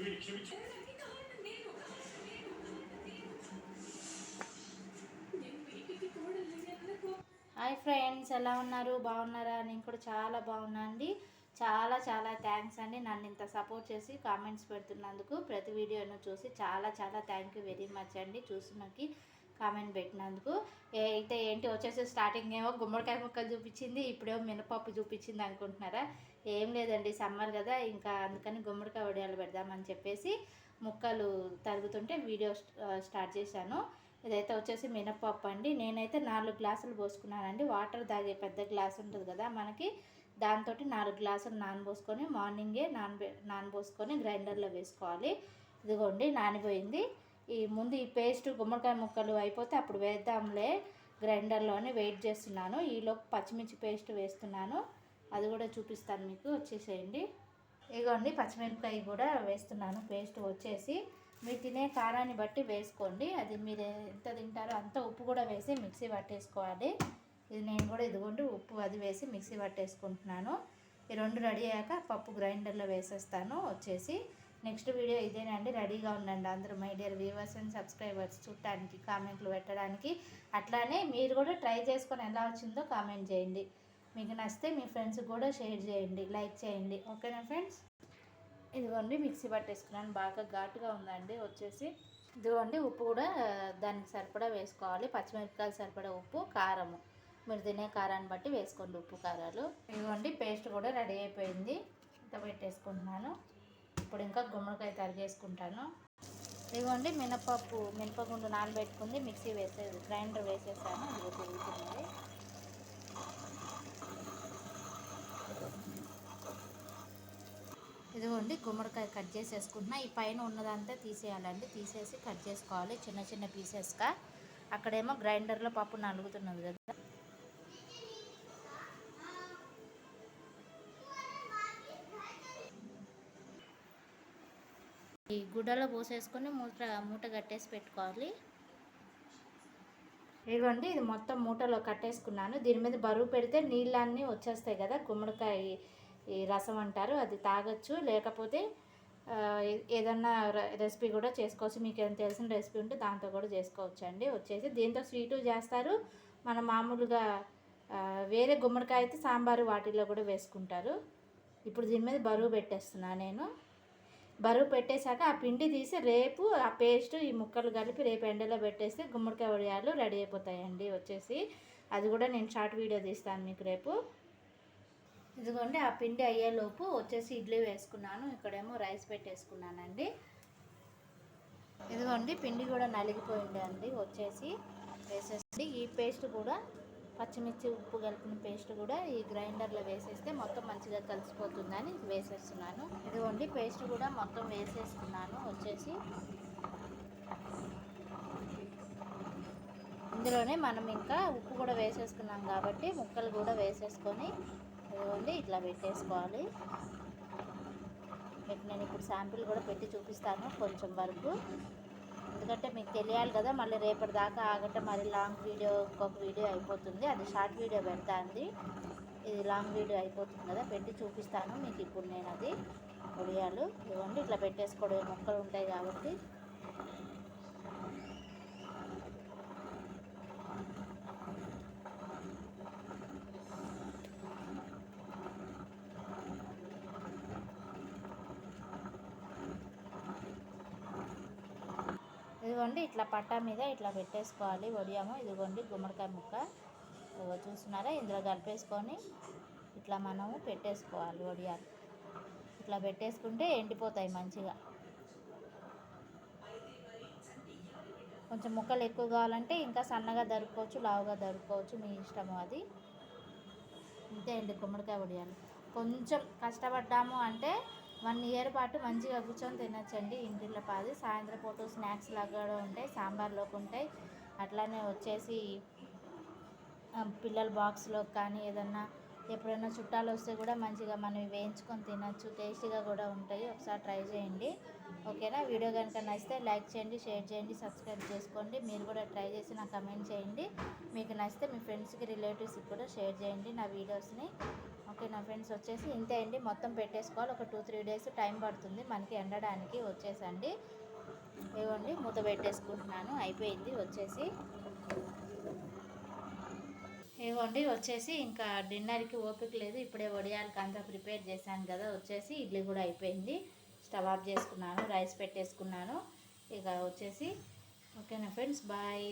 వీడిని క్షమించు. Hi friends ఎలా ఉన్నారు? బాగున్నారా? నేను కూడా చాలా బాగున్నా అండి. చాలా చాలా థ్యాంక్స్ అండి. నన్ను ఇంత సపోర్ట్ చేసి కామెంట్స్ పెడుతున్నందుకు ప్రతి వీడియోను చూసి చాలా చాలా థ్యాంక్ యూ వెరీ మచ్ అండి చూసినకి కామెంట్ పెట్టినందుకు. అయితే ఏంటి వచ్చేసి స్టార్టింగ్ ఏమో గుమ్మడికాయ ముక్కలు చూపించింది ఇప్పుడేమో మినపప్పు చూపించింది అనుకుంటున్నారా? ఏం లేదండి సమ్మర్ కదా ఇంకా అందుకని గుమ్మడికాయ వడియాలు పెడదామని చెప్పేసి ముక్కలు తరుగుతుంటే వీడియో స్టార్ట్ చేశాను. ఇదైతే వచ్చేసి మినప్పప్పు అండి. నేనైతే నాలుగు గ్లాసులు పోసుకున్నానండి. వాటర్ తాగే పెద్ద గ్లాస్ ఉంటుంది కదా మనకి దాంతో నాలుగు గ్లాసులు నానబోసుకొని మార్నింగే నానబె నానబోసుకొని గ్రైండర్లో వేసుకోవాలి. ఇదిగోండి నానిపోయింది. ఈ ముందు ఈ పేస్ట్ గుమ్మడికాయ ముక్కలు అయిపోతే అప్పుడు వేద్దాంలే. గ్రైండర్లోనే వెయిట్ చేస్తున్నాను. ఈలోపు పచ్చిమిర్చి పేస్ట్ వేస్తున్నాను. అది కూడా చూపిస్తాను మీకు. వచ్చేసేయండి. ఇగోండి పచ్చిమిరపకాయ కూడా వేస్తున్నాను. పేస్ట్ వచ్చేసి మీరు తినే కారాన్ని బట్టి వేసుకోండి. అది మీరు ఎంత తింటారో అంత ఉప్పు కూడా వేసి మిక్సీ పట్టేసుకోవాలి. ఇది నేను కూడా ఇదిగోండి ఉప్పు అది వేసి మిక్సీ పట్టేసుకుంటున్నాను. ఈ రెండు రెడీ అయ్యాక పప్పు గ్రైండర్లో వేసేస్తాను. వచ్చేసి నెక్స్ట్ వీడియో ఇదేనండి. రెడీగా ఉండండి అందరూ my dear viewers and subscribers. చూడటానికి కామెంట్లు పెట్టడానికి. అట్లానే మీరు కూడా ట్రై చేసుకొని ఎలా వచ్చిందో కామెంట్ చేయండి. మీకు నచ్చితే మీ ఫ్రెండ్స్ కూడా షేర్ చేయండి లైక్ చేయండి. ఓకేనా ఫ్రెండ్స్ ఇదిగోండి మిక్సీ పట్టేసుకున్నాను. బాగా ఘాటుగా ఉందండి. వచ్చేసి ఇదిగోండి ఉప్పు కూడా దానికి సరిపడా వేసుకోవాలి. పచ్చిమిరపకాయలు సరిపడా ఉప్పు కారము. మీరు తినే కారాన్ని బట్టి వేసుకోండి ఉప్పు కారాలు. ఇదిగోండి పేస్ట్ కూడా రెడీ అయిపోయింది. ఇంత పెట్టేసుకుంటున్నాను. ఇప్పుడు ఇంకా గుమ్మడికాయ తరిగేసుకుంటాను. ఇదిగోండి మినపప్పు మినపగుండు నానబెట్టుకుంది. మిక్సీ వేసేది గ్రైండర్ వేసేసాను. ఇది తిరుగుతుంది. ఇదిగోండి గుమ్మడికాయ కట్ చేసేసుకుంటున్నా. ఈ పైన ఉన్నదంతా తీసేయాలండి. తీసేసి కట్ చేసుకోవాలి. చిన్న చిన్న పీసెస్గా అక్కడేమో గ్రైండర్లో పప్పు నలుగుతున్నది కదా. ఈ గుడ్డలో పోసేసుకొని మూట మూట కట్టేసి పెట్టుకోవాలి. ఇదిగోండి ఇది మొత్తం మూటలో కట్టేసుకున్నాను. దీని మీద బరువు పెడితే నీళ్ళన్నీ వచ్చేస్తాయి కదా. గుమ్మడికాయ ఈ రసం అంటారు అది తాగొచ్చు. లేకపోతే ఏదన్నా రెసిపీ కూడా చేసుకోవచ్చు. మీకు ఏమైనా తెలిసిన రెసిపీ ఉంటే దాంతో కూడా చేసుకోవచ్చు అండి వచ్చేసి దీంతో స్వీటు చేస్తారు. మన మామూలుగా వేరే గుమ్మడికాయ అయితే సాంబారు వాటిల్లో కూడా వేసుకుంటారు. ఇప్పుడు దీని మీద బరువు పెట్టేస్తున్నా నేను. బరువు పెట్టేశాక ఆ పిండి తీసి రేపు ఆ పేస్ట్ ఈ ముక్కలు కలిపి రేపు ఎండలో పెట్టేస్తే గుమ్మడికాయ వడియాలు రెడీ అయిపోతాయండి. వచ్చేసి అది కూడా నేను షార్ట్ వీడియో తీస్తాను మీకు రేపు. ఇదిగోండి ఆ పిండి అయ్యేలోపు వచ్చేసి ఇడ్లీ వేసుకున్నాను. ఇక్కడేమో రైస్ పెట్టేసుకున్నానండి. ఇదిగోండి పిండి కూడా నలిగిపోయింది అండి. వచ్చేసి వేసేసి ఈ పేస్ట్ కూడా పచ్చిమిర్చి ఉప్పు కలిపిన పేస్ట్ కూడా ఈ గ్రైండర్లో వేసేస్తే మొత్తం మంచిగా కలిసిపోతుందని వేసేస్తున్నాను. ఇదిగోండి పేస్ట్ కూడా మొత్తం వేసేసుకున్నాను. వచ్చేసి ఇందులోనే మనం ఇంకా ఉప్పు కూడా వేసేసుకున్నాం కాబట్టి ముక్కలు కూడా వేసేసుకొని ఇవ్వండి ఇట్లా పెట్టేసుకోవాలి. మీకు నేను ఇప్పుడు శాంపిల్ కూడా పెట్టి చూపిస్తాను కొంచెం వరకు. ఎందుకంటే మీకు తెలియాలి కదా మళ్ళీ రేపటి దాకా ఆగటం మరి లాంగ్ వీడియో ఇంకొక వీడియో అయిపోతుంది. అది షార్ట్ వీడియో పెడతా అండి. ఇది లాంగ్ వీడియో అయిపోతుంది కదా పెట్టి చూపిస్తాను మీకు ఇప్పుడు నేను అది. ఉడియాలు ఇవ్వండి ఇట్లా పెట్టేసుకోవడం మొక్కలు ఉంటాయి కాబట్టి. ఇదిగోండి ఇట్లా పట్టా మీద ఇట్లా పెట్టేసుకోవాలి. వడియాము ఇదిగోండి గుమ్మడికాయ ముక్క. చూస్తున్నారా ఇందులో కలిపేసుకొని ఇట్లా మనము పెట్టేసుకోవాలి వడియాలు. ఇట్లా పెట్టేసుకుంటే ఎండిపోతాయి మంచిగా. కొంచెం ముక్కలు ఎక్కువ కావాలంటే ఇంకా సన్నగా దరుకోవచ్చు లావుగా దరుకోవచ్చు మీ ఇష్టము అది. అంతే అండి గుమ్మడికాయ వడియాలు. కొంచెం కష్టపడ్డాము అంటే వన్ ఇయర్ పాటు మంచిగా కూర్చొని తినచ్చండి. ఇంటిలో పాది సాయంత్రం పూట స్నాక్స్ లాగా కూడా ఉంటాయి సాంబార్లోకి ఉంటాయి. అట్లానే వచ్చేసి పిల్లల బాక్స్లో కానీ ఏదన్నా ఎప్పుడైనా చుట్టాలు వస్తే కూడా మంచిగా మనం వేయించుకొని తినచ్చు టేస్టీగా కూడా ఉంటాయి. ఒకసారి ట్రై చేయండి. ఓకేనా? వీడియో కనుక నచ్చితే లైక్ చేయండి షేర్ చేయండి సబ్స్క్రైబ్ చేసుకోండి. మీరు కూడా ట్రై చేసి నాకు కమెంట్ చేయండి. మీకు నచ్చితే మీ ఫ్రెండ్స్కి రిలేటివ్స్కి కూడా షేర్ చేయండి నా వీడియోస్ని. ఓకే నా ఫ్రెండ్స్? వచ్చేసి ఇంతే అండి. మొత్తం పెట్టేసుకోవాలి. ఒక టూ త్రీ డేస్ టైం పడుతుంది. మనకి ఎండడానికి వచ్చేసండి. ఇవ్వండి మూత పెట్టేసుకుంటున్నాను. అయిపోయింది. వచ్చేసి ఇవ్వండి వచ్చేసి ఇంకా డిన్నర్కి ఓపిక లేదు. ఇప్పుడే వడియాలకి అంతా ప్రిపేర్ చేశాను కదా వచ్చేసి ఇడ్లీ కూడా అయిపోయింది. స్టవ్ ఆఫ్ చేసుకున్నాను రైస్ పెట్టేసుకున్నాను. ఇక వచ్చేసి ఓకేనా ఫ్రెండ్స్? బాయ్.